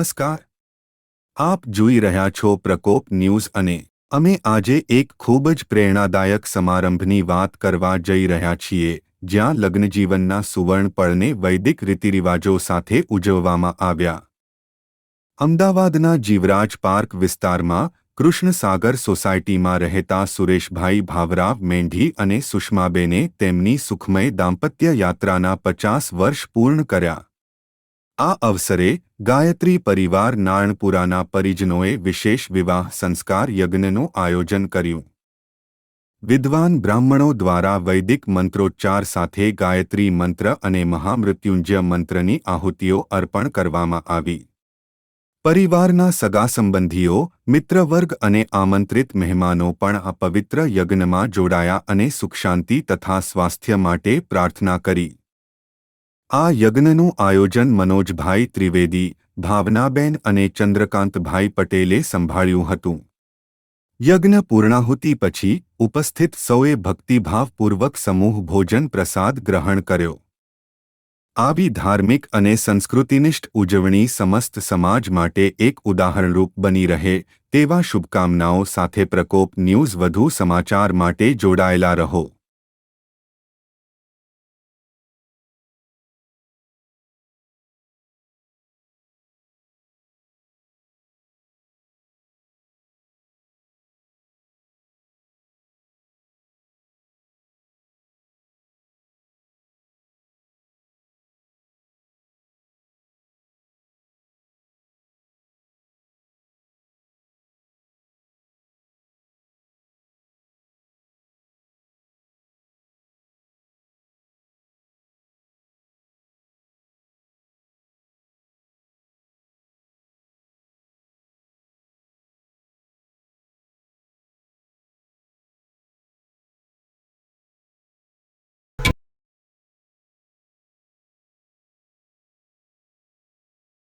નમસ્કાર. આપ જોઈ રહ્યા છો પ્રકોપ ન્યૂઝ અને અમે આજે એક ખૂબ જ પ્રેરણાદાયક સમારંભની વાત કરવા જઈ રહ્યા છીએ, જ્યાં લગ્નજીવનના સુવર્ણ પળને વૈદિક રીતિરિવાજો સાથે ઉજવવામાં આવ્યા. અમદાવાદના જીવરાજ પાર્ક વિસ્તારમાં કૃષ્ણસાગર સોસાયટીમાં રહેતા સુરેશભાઈ ભાવરાવ મેંઢી અને સુષ્માબેને તેમની સુખમય દાંપત્ય યાત્રાના પચાસ વર્ષ પૂર્ણ કર્યા. આ અવસરે ગાયત્રી પરિવાર નારણપુરાના પરિજનોએ વિશેષ વિવાહ સંસ્કાર યજ્ઞનું આયોજન કર્યું. વિદ્વાન બ્રાહ્મણો દ્વારા વૈદિક મંત્રોચ્ચાર સાથે ગાયત્રી મંત્ર અને મહામૃત્યુંજય મંત્રની આહુતિઓ અર્પણ કરવામાં આવી. પરિવારના સગા સંબંધીઓ, મિત્રવર્ગ અને આમંત્રિત મહેમાનો પણ આ પવિત્ર યજ્ઞમાં જોડાયા અને સુખશાંતિ તથા સ્વાસ્થ્ય માટે પ્રાર્થના કરી. આ યજ્ઞનું આયોજન મનોજભાઈ ત્રિવેદી, ભાવનાબેન અને ચંદ્રકાંતભાઈ પટેલે સંભાળ્યું હતું. યજ્ઞ પૂર્ણાહુતિ પછી ઉપસ્થિત સૌએ ભક્તિભાવપૂર્વક સમૂહ ભોજન પ્રસાદ ગ્રહણ કર્યો. આવી ધાર્મિક અને સંસ્કૃતિનિષ્ઠ ઉજવણી સમસ્ત સમાજ માટે એક ઉદાહરણરૂપ બની રહે તેવા શુભકામનાઓ સાથે પ્રકોપ ન્યૂઝ વધુ સમાચાર માટે જોડાયેલા રહો.